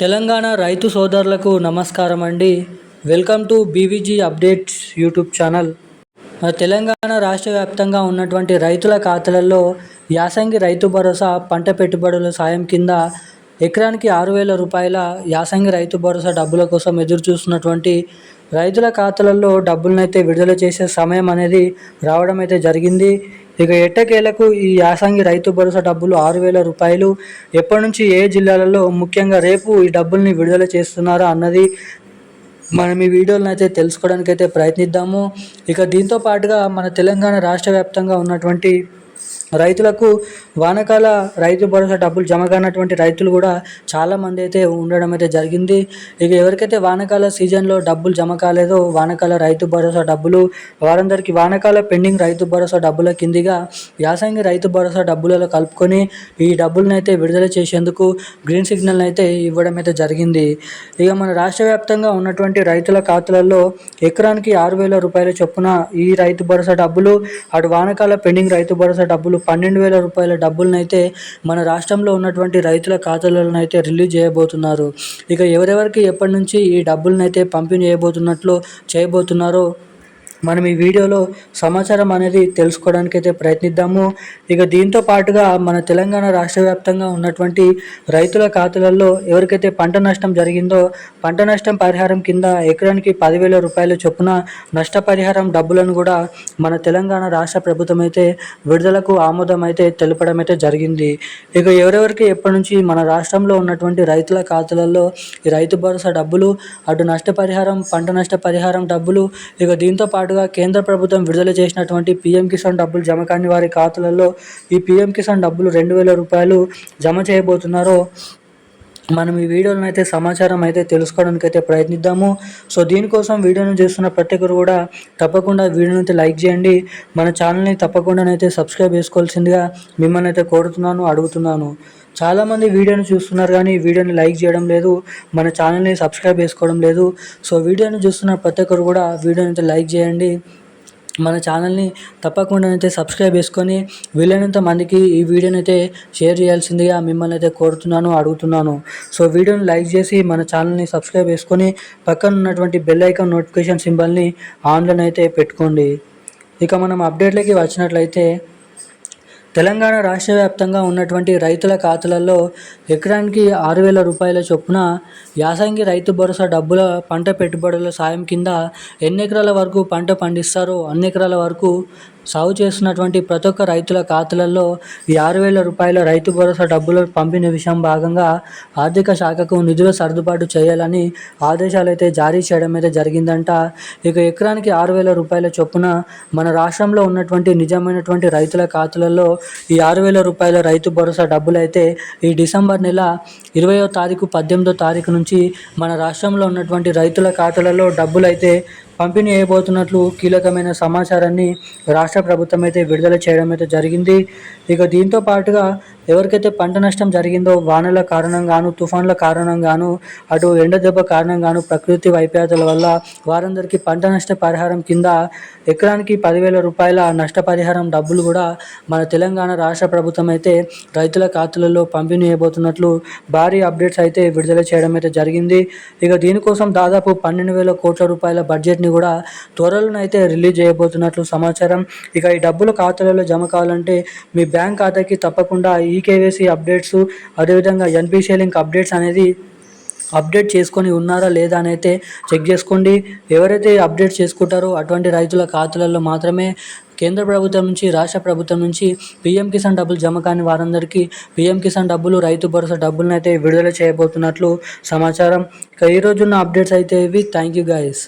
తెలంగాణ రైతు సోదరులకు నమస్కారం అండి welcome to BVG updates YouTube channel. మన తెలంగాణ రాష్ట్ర వ్యాప్తంగా ఉన్నటువంటి రైతుల ఖాతాలలో యాసంగి రైతు భరోసా పంట పెట్టుబడుల సాయం కింద ఎకరానికి ఆరు వేల రూపాయల యాసంగి రైతు భరోసా డబ్బుల కోసం ఎదురు చూస్తున్నటువంటి రైతుల ఖాతాలలో డబ్బులను అయితే విడుదల చేసే సమయం అనేది రావడం అయితే జరిగింది. ఇక ఎట్టకేలకు ఈ యాసంగి రైతు భరోసా డబ్బులు ఆరు వేల రూపాయలు ఎప్పటి నుంచి ఏ జిల్లాలలో ముఖ్యంగా రేపు ఈ డబ్బుల్ని విడుదల చేస్తున్నారా అన్నది మనం ఈ వీడియోలను అయితే తెలుసుకోవడానికి అయితే ప్రయత్నిద్దాము. ఇక దీంతో పాటుగా మన తెలంగాణ రాష్ట్ర వ్యాప్తంగా ఉన్నటువంటి రైతులకు వానకాల రైతు భరోసా డబ్బులు జమ కానటువంటి రైతులు కూడా చాలామంది అయితే ఉండడం అయితే జరిగింది. ఇక ఎవరికైతే వానకాల సీజన్లో డబ్బులు జమ కాలేదో వానకాల రైతు భరోసా డబ్బులు వారందరికీ వానకాల పెండింగ్ రైతు భరోసా డబ్బుల కిందిగా యాసంగి రైతు భరోసా డబ్బులలో కలుపుకొని ఈ డబ్బులను అయితే విడుదల చేసేందుకు గ్రీన్ సిగ్నల్ అయితే ఇవ్వడం అయితే జరిగింది. ఇక మన రాష్ట్ర వ్యాప్తంగా ఉన్నటువంటి రైతుల ఖాతాలలో ఎకరానికి ఆరు వేల రూపాయల చొప్పున ఈ రైతు భరోసా డబ్బులు అటు వానకాల పెండింగ్ రైతు భరోసా డబ్బులు పన్నెండు వేల రూపాయల డబ్బులనైతే మన రాష్ట్రంలో ఉన్నటువంటి రైతుల ఖాతాలనైతే రిలీజ్ చేయబోతున్నారు. ఇక ఎవరెవరికి ఎప్పటి నుంచి ఈ డబ్బులనైతే పంపిణీ చేయబోతున్నట్లు చేయబోతున్నారో మనం ఈ వీడియోలో సమాచారం అనేది తెలుసుకోవడానికి అయితే ప్రయత్నిద్దాము. ఇక దీంతో పాటుగా మన తెలంగాణ రాష్ట్ర వ్యాప్తంగా ఉన్నటువంటి రైతుల ఖాతాలలో ఎవరికైతే పంట నష్టం జరిగిందో పంట నష్టం పరిహారం కింద ఎకరానికి పదివేల రూపాయల చొప్పున నష్టపరిహారం డబ్బులను కూడా మన తెలంగాణ రాష్ట్ర ప్రభుత్వం అయితే విడుదలకు ఆమోదం అయితే తెలపడం అయితే జరిగింది. ఇక ఎవరెవరికి ఎప్పటి నుంచి మన రాష్ట్రంలో ఉన్నటువంటి రైతుల ఖాతాలలో ఈ రైతు భరోసా డబ్బులు అటు నష్టపరిహారం పంట నష్టపరిహారం డబ్బులు ఇక దీంతో పాటు పాటుగా కేంద్ర ప్రభుత్వం విడుదల చేసినటువంటి పీఎం కిసాన్ డబ్బులు జమ కాని వారి ఖాతాలలో ఈ పీఎం కిసాన్ డబ్బులు రెండు వేల రూపాయలు జమ చేయబోతున్నారో మనం ఈ వీడియోలను అయితే సమాచారం అయితే తెలుసుకోవడానికి అయితే ప్రయత్నిద్దాము. సో దీనికోసం వీడియోను చూస్తున్న ప్రతి ఒక్కరు కూడా తప్పకుండా వీడియోని అయితే లైక్ చేయండి. మన ఛానల్ని తప్పకుండా అయితే సబ్స్క్రైబ్ చేసుకోవాల్సిందిగా మిమ్మల్ని అయితే కోరుతున్నాను అడుగుతున్నాను. చాలామంది వీడియోని చూస్తున్నారు కానీ వీడియోని లైక్ చేయడం లేదు మన ఛానల్ని సబ్స్క్రైబ్ చేసుకోవడం లేదు. సో వీడియోని చూస్తున్న ప్రతి ఒక్కరు కూడా వీడియోని అయితే లైక్ చేయండి. మన ఛానల్ని తప్పకుండా అయితే సబ్స్క్రైబ్ చేసుకొని వీలైనంత మందికి ఈ వీడియోని అయితే షేర్ చేయాల్సిందిగా మిమ్మల్ని అయితే కోరుతున్నాను అడుగుతున్నాను. సో వీడియోని లైక్ చేసి మన ఛానల్ని సబ్స్క్రైబ్ చేసుకొని పక్కన ఉన్నటువంటి బెల్ ఐకాన్ నోటిఫికేషన్ సింబల్ని ఆన్లైన్ అయితే పెట్టుకోండి. ఇక మనం అప్డేట్లకి వచ్చినట్లయితే తెలంగాణ రాష్ట్ర వ్యాప్తంగా ఉన్నటువంటి రైతుల ఖాతాలలో ఎకరానికి ఆరు వేల రూపాయల చొప్పున యాసంగి రైతు భరోసా డబ్బుల పంట పెట్టుబడుల సాయం కింద ఎన్ని ఎకరాల వరకు పంట పండిస్తారో అన్ని ఎకరాల వరకు సాగు చేస్తున్నటువంటి ప్రతి ఒక్క రైతుల ఖాతాలలో ఈ ఆరు వేల రూపాయల రైతు భరోసా డబ్బులు పంపిణీ విషయం భాగంగా ఆర్థిక శాఖకు నిధుల సర్దుబాటు చేయాలని ఆదేశాలు అయితే జారీ చేయడం అయితే జరిగిందంట. ఇక ఎకరానికి ఆరు వేల రూపాయల చొప్పున మన రాష్ట్రంలో ఉన్నటువంటి నిజమైనటువంటి రైతుల ఖాతాలలో ఈ ఆరు వేల రూపాయల రైతు భరోసా డబ్బులు అయితే ఈ డిసెంబర్ నెల ఇరవయో తారీఖు పద్దెనిమిదో తారీఖు నుంచి మన రాష్ట్రంలో ఉన్నటువంటి రైతుల ఖాతాలలో డబ్బులు అయితే పంపిణీ చేయబోతున్నట్లు కీలకమైన సమాచారాన్ని రాష్ట్ర ప్రభుత్వం అయితే విడుదల చేయడం అయితే జరిగింది. ఇక దీంతో పాటుగా ఎవరికైతే పంట నష్టం జరిగిందో వానల కారణంగాను తుఫాన్ల కారణంగాను అటు ఎండ దెబ్బ కారణంగాను ప్రకృతి వైపరీత్యాల వల్ల వారందరికీ పంట నష్ట పరిహారం కింద ఎకరానికి పదివేల రూపాయల నష్టపరిహారం డబ్బులు కూడా మన తెలంగాణ రాష్ట్ర ప్రభుత్వం అయితే రైతుల ఖాతాలలో పంపిణీ చేయబోతున్నట్లు భారీ అప్డేట్స్ అయితే విడుదల చేయడం అయితే జరిగింది. ఇక దీనికోసం దాదాపు పన్నెండు వేల కోట్ల రూపాయల బడ్జెట్ని కూడా త్వరలోనైతే రిలీజ్ చేయబోతున్నట్లు సమాచారం. ఇక ఈ డబ్బులు ఖాతాలలో జమ కావాలంటే మీ బ్యాంక్ ఖాతాకి తప్పకుండా ఈ ఈకేవైసీ అప్డేట్స్ అదేవిధంగా ఎన్పిసి లింక్ అప్డేట్స్ అనేది అప్డేట్ చేసుకొని ఉన్నారా లేదా అని అయితే చెక్ చేసుకోండి. ఎవరైతే అప్డేట్ చేసుకుంటారో అటువంటి రైతుల ఖాతాలలో మాత్రమే కేంద్ర ప్రభుత్వం నుంచి రాష్ట్ర ప్రభుత్వం నుంచి పీఎం కిసాన్ డబ్బులు జమ కాని వారందరికీ పీఎం కిసాన్ డబ్బులు రైతు భరోసా డబ్బులను అయితే విడుదల చేయబోతున్నట్లు సమాచారం. ఇక ఈరోజున్న అప్డేట్స్ అయితే ఇవి. Thank you guys